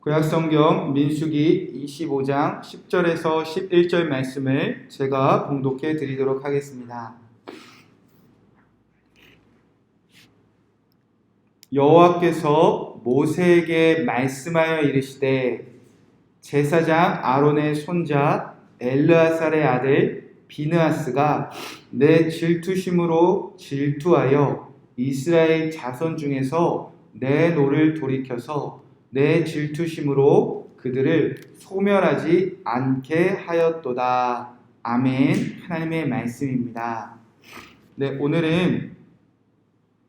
구약성경 민수기 25장 10절에서 11절 말씀을 제가 봉독해 드리도록 하겠습니다. 여호와께서 모세에게 말씀하여 이르시되 제사장 아론의 손자 엘르아살의 아들 비느하스가 내 질투심으로 질투하여 이스라엘 자손 중에서 내 노를 돌이켜서 내 질투심으로 그들을 소멸하지 않게 하였도다. 아멘. 하나님의 말씀입니다. 네, 오늘은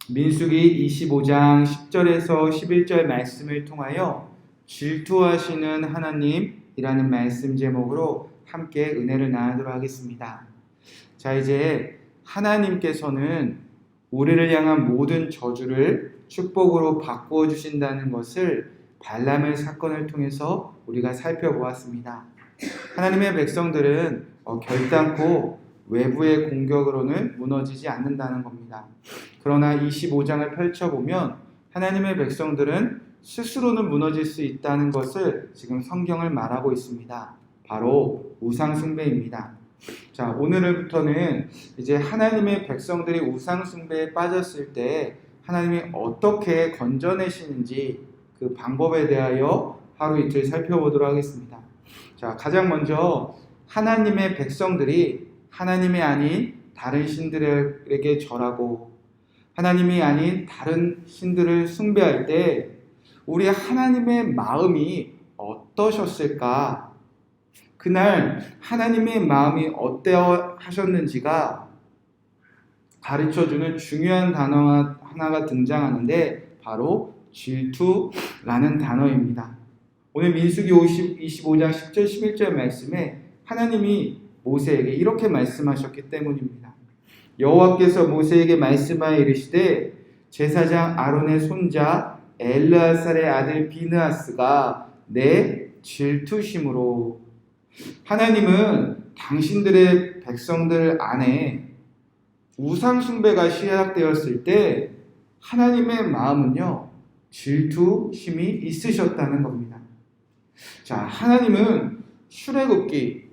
민수기 25장 10절에서 11절 말씀을 통하여 질투하시는 하나님이라는 말씀 제목으로 함께 은혜를 나누도록 하겠습니다. 자, 이제 하나님께서는 우리를 향한 모든 저주를 축복으로 바꾸어 주신다는 것을 발람의 사건을 통해서 우리가 살펴보았습니다. 하나님의 백성들은 어, 결단코 외부의 공격으로는 무너지지 않는다는 겁니다. 그러나 25장을 펼쳐보면 하나님의 백성들은 스스로는 무너질 수 있다는 것을 지금 성경을 말하고 있습니다. 바로 우상숭배입니다. 자, 오늘부터는 이제 하나님의 백성들이 우상숭배에 빠졌을 때 하나님이 어떻게 건져내시는지 그 방법에 대하여 하루 이틀 살펴보도록 하겠습니다. 자, 가장 먼저 하나님의 백성들이 하나님이 아닌 다른 신들에게 절하고 하나님이 아닌 다른 신들을 숭배할 때 우리 하나님의 마음이 어떠셨을까? 그날 하나님의 마음이 어떠 하셨는지가 가르쳐 주는 중요한 단어 하나가 등장하는데 바로 질투라는 단어입니다. 오늘 민수기 50, 25장 10절 11절 말씀에 하나님이 모세에게 이렇게 말씀하셨기 때문입니다. 여호와께서 모세에게 말씀하여 이르시되 제사장 아론의 손자 엘르아살의 아들 비느하스가 내 질투심으로 하나님은 당신들의 백성들 안에 우상 숭배가 시작되었을 때 하나님의 마음은요 질투심이 있으셨다는 겁니다. 자, 하나님은 출애굽기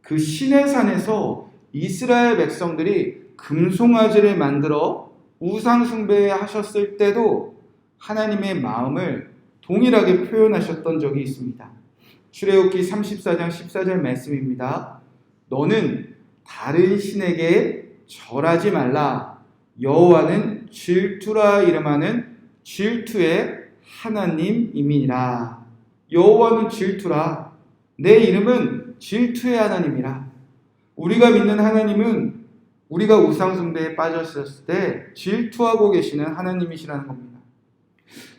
그 신의 산에서 이스라엘 백성들이 금송아지를 만들어 우상 숭배하셨을 때도 하나님의 마음을 동일하게 표현하셨던 적이 있습니다. 출애굽기 34장 14절 말씀입니다. 너는 다른 신에게 절하지 말라. 여호와는 질투라 이름하는 질투의 하나님이니라. 여호와는 질투라. 내 이름은 질투의 하나님이라. 우리가 믿는 하나님은 우리가 우상숭배에 빠졌을 때 질투하고 계시는 하나님이시라는 겁니다.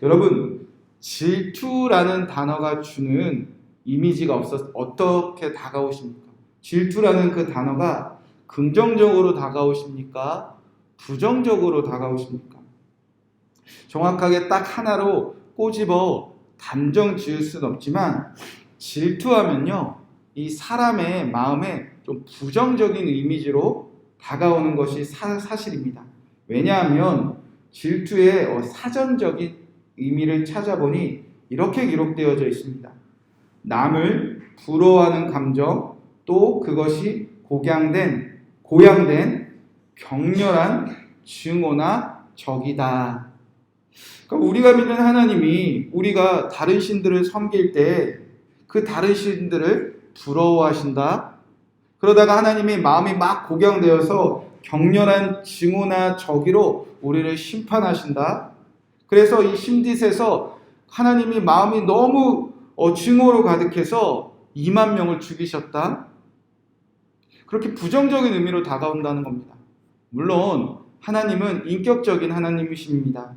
여러분, 질투라는 단어가 주는 이미지가 없어 어떻게 다가오십니까? 질투라는 그 단어가 긍정적으로 다가오십니까? 부정적으로 다가오십니까? 정확하게 딱 하나로 꼬집어 단정 지을 수는 없지만 질투하면요. 이 사람의 마음에 좀 부정적인 이미지로 다가오는 것이 사, 실입니다 왜냐하면 질투의 어, 사전적인 의미를 찾아보니 이렇게 기록되어져 있습니다. 남을 부러워하는 감정, 또 그것이 고양된, 고양된 격렬한 증오나 적이다. 그러니까 우리가 믿는 하나님이 우리가 다른 신들을 섬길 때 그 다른 신들을 부러워하신다. 그러다가 하나님의 마음이 막 고경되어서 격렬한 증오나 적이로 우리를 심판하신다. 그래서 이 심디셋에서 하나님이 마음이 너무 어, 증오로 가득해서 2만 명을 죽이셨다. 그렇게 부정적인 의미로 다가온다는 겁니다. 물론 하나님은 인격적인 하나님이십니다.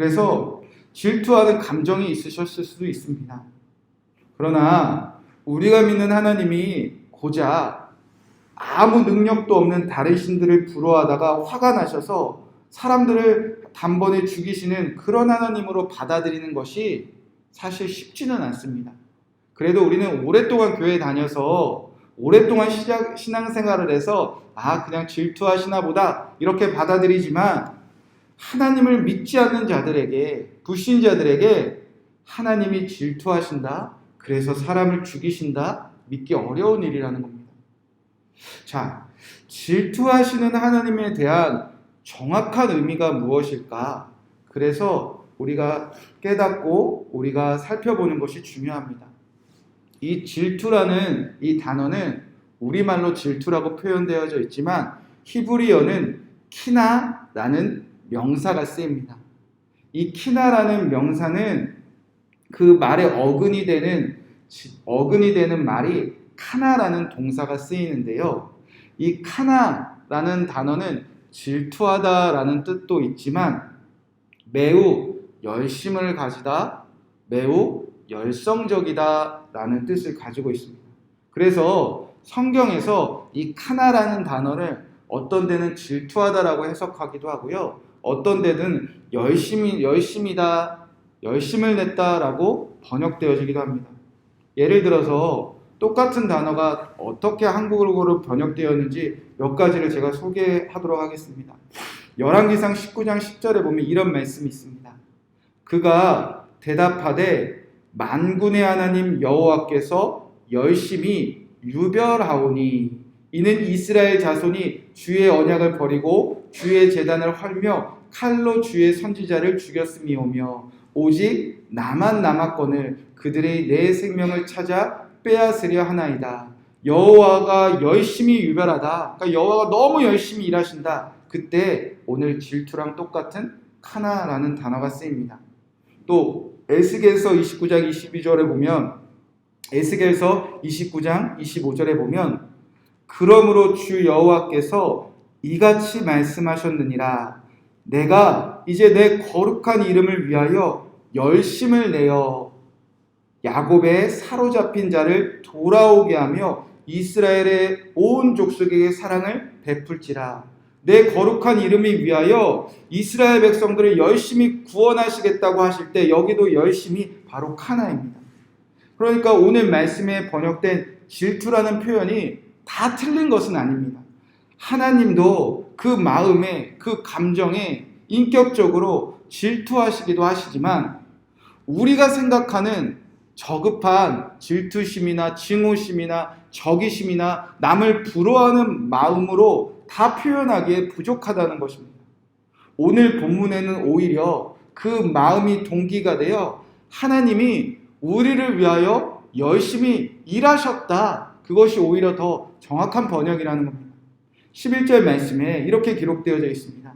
그래서 질투하는 감정이 있으셨을 수도 있습니다. 그러나 우리가 믿는 하나님이 고작 아무 능력도 없는 다른 신들을 부러워하다가 화가 나셔서 사람들을 단번에 죽이시는 그런 하나님으로 받아들이는 것이 사실 쉽지는 않습니다. 그래도 우리는 오랫동안 교회 다녀서 오랫동안 신앙생활을 해서 아 그냥 질투하시나 보다 이렇게 받아들이지만 하나님을 믿지 않는 자들에게 불신자들에게 하나님이 질투하신다. 그래서 사람을 죽이신다. 믿기 어려운 일이라는 겁니다. 자, 질투하시는 하나님에 대한 정확한 의미가 무엇일까? 그래서 우리가 깨닫고 우리가 살펴보는 것이 중요합니다. 이 질투라는 이 단어는 우리말로 질투라고 표현되어져 있지만 히브리어는 키나라는 명사가 쓰입니다. 이 키나라는 명사는 그 말의 어근이 되는 어근이 되는 말이 카나라는 동사가 쓰이는데요. 이 카나라는 단어는 질투하다라는 뜻도 있지만 매우 열심을 가지다, 매우 열성적이다라는 뜻을 가지고 있습니다. 그래서 성경에서 이 카나라는 단어를 어떤 데는 질투하다라고 해석하기도 하고요. 어떤 데는 열심히 열심이다, 열심을 냈다라고 번역되어지기도 합니다. 예를 들어서 똑같은 단어가 어떻게 한국어로 번역되었는지 몇 가지를 제가 소개하도록 하겠습니다. 열왕기상 19장 10절에 보면 이런 말씀이 있습니다. 그가 대답하되 만군의 하나님 여호와께서 열심히 유별하오니 이는 이스라엘 자손이 주의 언약을 버리고 주의 재단을 헐며 칼로 주의 선지자를 죽였음이오며 오직 나만 남았거늘 그들의 내 생명을 찾아 빼앗으려 하나이다. 여호와가 열심히 유별하다. 그러니까 여호와가 너무 열심히 일하신다. 그때 오늘 질투랑 똑같은 카나라는 단어가 쓰입니다. 또 에스겔서 29장 22절에 보면 에스겔서 29장 25절에 보면 그러므로 주 여호와께서 이같이 말씀하셨느니라 내가 이제 내 거룩한 이름을 위하여 열심을 내어 야곱의 사로잡힌 자를 돌아오게 하며 이스라엘의 온 족속에게 사랑을 베풀지라 내 거룩한 이름이 위하여 이스라엘 백성들을 열심히 구원하시겠다고 하실 때 여기도 열심히 바로 카나입니다. 그러니까 오늘 말씀에 번역된 질투라는 표현이 다 틀린 것은 아닙니다. 하나님도 그 마음에 그 감정에 인격적으로 질투하시기도 하시지만 우리가 생각하는 저급한 질투심이나 증오심이나 적이심이나 남을 부러워하는 마음으로 다 표현하기에 부족하다는 것입니다. 오늘 본문에는 오히려 그 마음이 동기가 되어 하나님이 우리를 위하여 열심히 일하셨다. 그것이 오히려 더 정확한 번역이라는 겁니다. 11절 말씀에 이렇게 기록되어져 있습니다.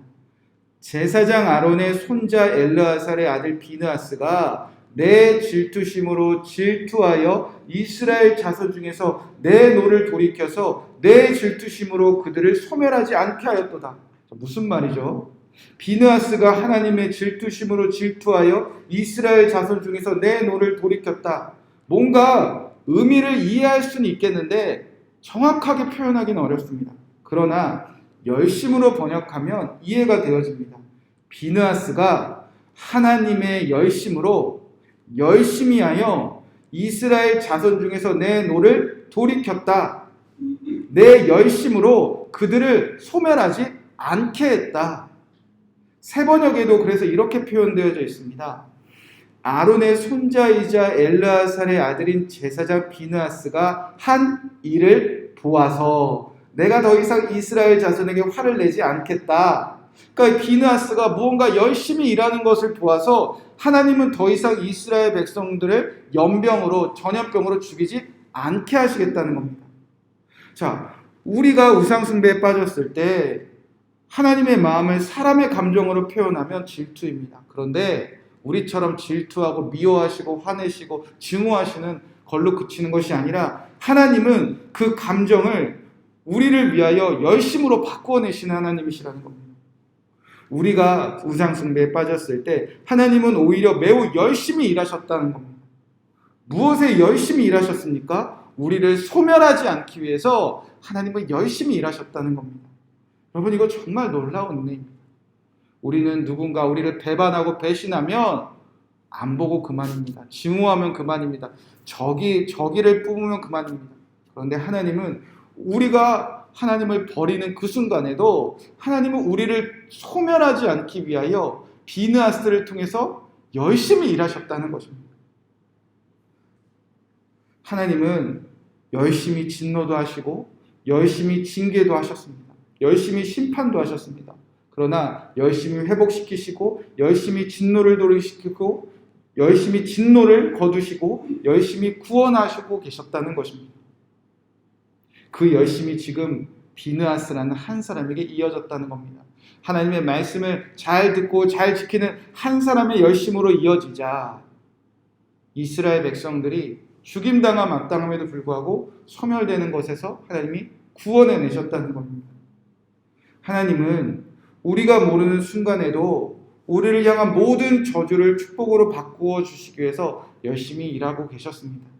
제사장 아론의 손자 엘르아살의 아들 비느아스가 내 질투심으로 질투하여 이스라엘 자손 중에서 내 노를 돌이켜서 내 질투심으로 그들을 소멸하지 않게 하였도다. 무슨 말이죠? 비느아스가 하나님의 질투심으로 질투하여 이스라엘 자손 중에서 내 노를 돌이켰다. 뭔가 의미를 이해할 수는 있겠는데 정확하게 표현하기는 어렵습니다. 그러나 열심으로 번역하면 이해가 되어집니다. 비느아스가 하나님의 열심으로 열심히 하여 이스라엘 자손 중에서 내 노를 돌이켰다. 내 열심으로 그들을 소멸하지 않게 했다. 세 번역에도 그래서 이렇게 표현되어져 있습니다. 아론의 손자이자 엘르아살의 아들인 제사장 비느아스가 한 일을 보아서 내가 더 이상 이스라엘 자손에게 화를 내지 않겠다. 그러니까 비느아스가 무언가 열심히 일하는 것을 보아서 하나님은 더 이상 이스라엘 백성들을 연병으로 전염병으로 죽이지 않게 하시겠다는 겁니다. 자, 우리가 우상숭배에 빠졌을 때 하나님의 마음을 사람의 감정으로 표현하면 질투입니다. 그런데 우리처럼 질투하고 미워하시고 화내시고 증오하시는 걸로 그치는 것이 아니라 하나님은 그 감정을 우리를 위하여 열심으로 바꾸어내시는 하나님이시라는 겁니다. 우리가 우상숭배에 빠졌을 때 하나님은 오히려 매우 열심히 일하셨다는 겁니다. 무엇에 열심히 일하셨습니까? 우리를 소멸하지 않기 위해서 하나님은 열심히 일하셨다는 겁니다. 여러분 이거 정말 놀라운 은혜입니다. 우리는 누군가 우리를 배반하고 배신하면 안 보고 그만입니다. 증오하면 그만입니다. 적이 적이를 뿜으면 그만입니다. 그런데 하나님은 우리가 하나님을 버리는 그 순간에도 하나님은 우리를 소멸하지 않기 위하여 비느아스를 통해서 열심히 일하셨다는 것입니다. 하나님은 열심히 진노도 하시고 열심히 징계도 하셨습니다. 열심히 심판도 하셨습니다. 그러나 열심히 회복시키시고 열심히 진노를 돌이키고 열심히 진노를 거두시고 열심히 구원하시고 계셨다는 것입니다. 그 열심이 지금 비느아스라는 한 사람에게 이어졌다는 겁니다. 하나님의 말씀을 잘 듣고 잘 지키는 한 사람의 열심으로 이어지자 이스라엘 백성들이 죽임당함 마땅함에도 불구하고 소멸되는 것에서 하나님이 구원해 내셨다는 겁니다. 하나님은 우리가 모르는 순간에도 우리를 향한 모든 저주를 축복으로 바꾸어 주시기 위해서 열심히 일하고 계셨습니다.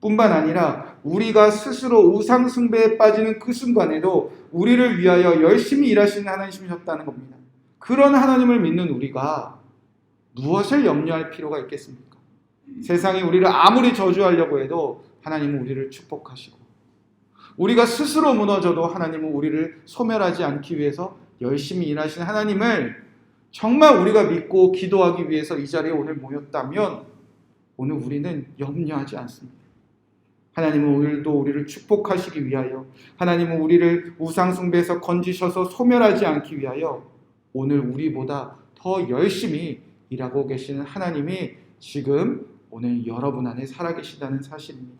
뿐만 아니라 우리가 스스로 우상숭배에 빠지는 그 순간에도 우리를 위하여 열심히 일하시는 하나님이셨다는 겁니다. 그런 하나님을 믿는 우리가 무엇을 염려할 필요가 있겠습니까? 세상이 우리를 아무리 저주하려고 해도 하나님은 우리를 축복하시고 우리가 스스로 무너져도 하나님은 우리를 소멸하지 않기 위해서 열심히 일하신 하나님을 정말 우리가 믿고 기도하기 위해서 이 자리에 오늘 모였다면 오늘 우리는 염려하지 않습니다. 하나님은 오늘도 우리를 축복하시기 위하여 하나님은 우리를 우상숭배에서 건지셔서 소멸하지 않기 위하여 오늘 우리보다 더 열심히 일하고 계시는 하나님이 지금 오늘 여러분 안에 살아계시다는 사실입니다.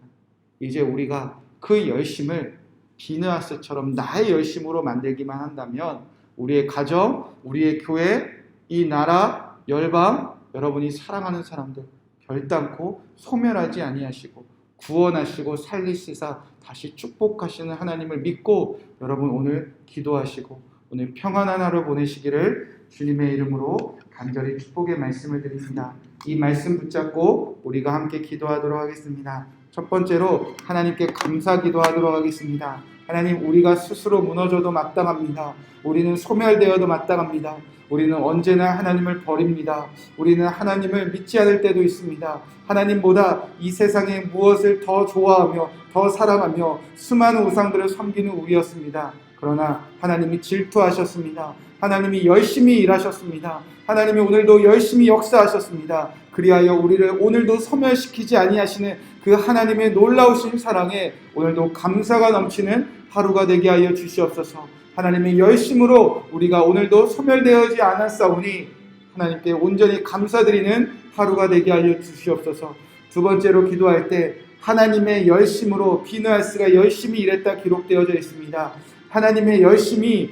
이제 우리가 그 열심을 비느하스처럼 나의 열심으로 만들기만 한다면 우리의 가정, 우리의 교회, 이 나라, 열방, 여러분이 사랑하는 사람들 결단코 소멸하지 아니하시고 구원하시고 살리시사 다시 축복하시는 하나님을 믿고 여러분 오늘 기도하시고 오늘 평안한 하루 보내시기를 주님의 이름으로 간절히 축복의 말씀을 드립니다. 이 말씀 붙잡고 우리가 함께 기도하도록 하겠습니다. 첫 번째로 하나님께 감사 기도하도록 하겠습니다. 하나님 우리가 스스로 무너져도 마땅합니다. 우리는 소멸되어도 마땅합니다. 우리는 언제나 하나님을 버립니다. 우리는 하나님을 믿지 않을 때도 있습니다. 하나님보다 이 세상에 무엇을 더 좋아하며 더 사랑하며 수많은 우상들을 섬기는 우리였습니다. 그러나 하나님이 질투하셨습니다. 하나님이 열심히 일하셨습니다. 하나님이 오늘도 열심히 역사하셨습니다. 그리하여 우리를 오늘도 소멸시키지 아니하시는 그 하나님의 놀라우신 사랑에 오늘도 감사가 넘치는 하루가 되게 하여 주시옵소서. 하나님의 열심으로 우리가 오늘도 소멸되어지 않았사오니 하나님께 온전히 감사드리는 하루가 되게 하여 주시옵소서. 두 번째로 기도할 때 하나님의 열심으로 비누아스가 열심히 일했다 기록되어져 있습니다. 하나님의 열심이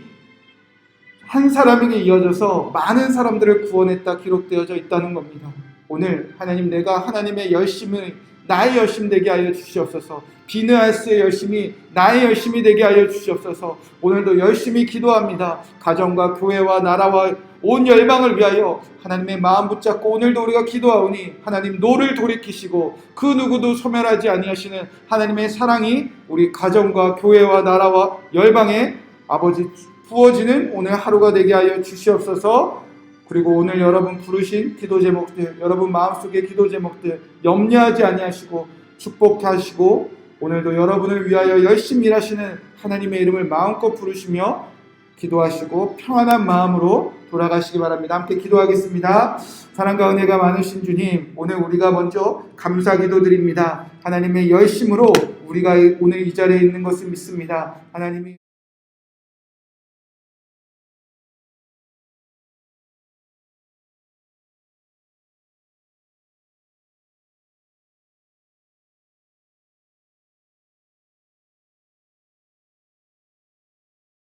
한 사람에게 이어져서 많은 사람들을 구원했다 기록되어져 있다는 겁니다. 오늘 하나님 내가 하나님의 열심을 나의 열심 되게 하여 주시옵소서. 비느하스의 열심이 나의 열심이 되게 하여 주시옵소서. 오늘도 열심히 기도합니다. 가정과 교회와 나라와 온 열방을 위하여 하나님의 마음 붙잡고 오늘도 우리가 기도하오니 하나님 노를 돌이키시고 그 누구도 소멸하지 아니하시는 하나님의 사랑이 우리 가정과 교회와 나라와 열방에 아버지 부어지는 오늘 하루가 되게 하여 주시옵소서. 그리고 오늘 여러분 부르신 기도 제목들, 여러분 마음속의 기도 제목들 염려하지 아니하시고 축복하시고 오늘도 여러분을 위하여 열심히 일하시는 하나님의 이름을 마음껏 부르시며 기도하시고 평안한 마음으로 돌아가시기 바랍니다. 함께 기도하겠습니다. 사랑과 은혜가 많으신 주님, 오늘 우리가 먼저 감사 기도 드립니다. 하나님의 열심으로 우리가 오늘 이 자리에 있는 것을 믿습니다. 하나님이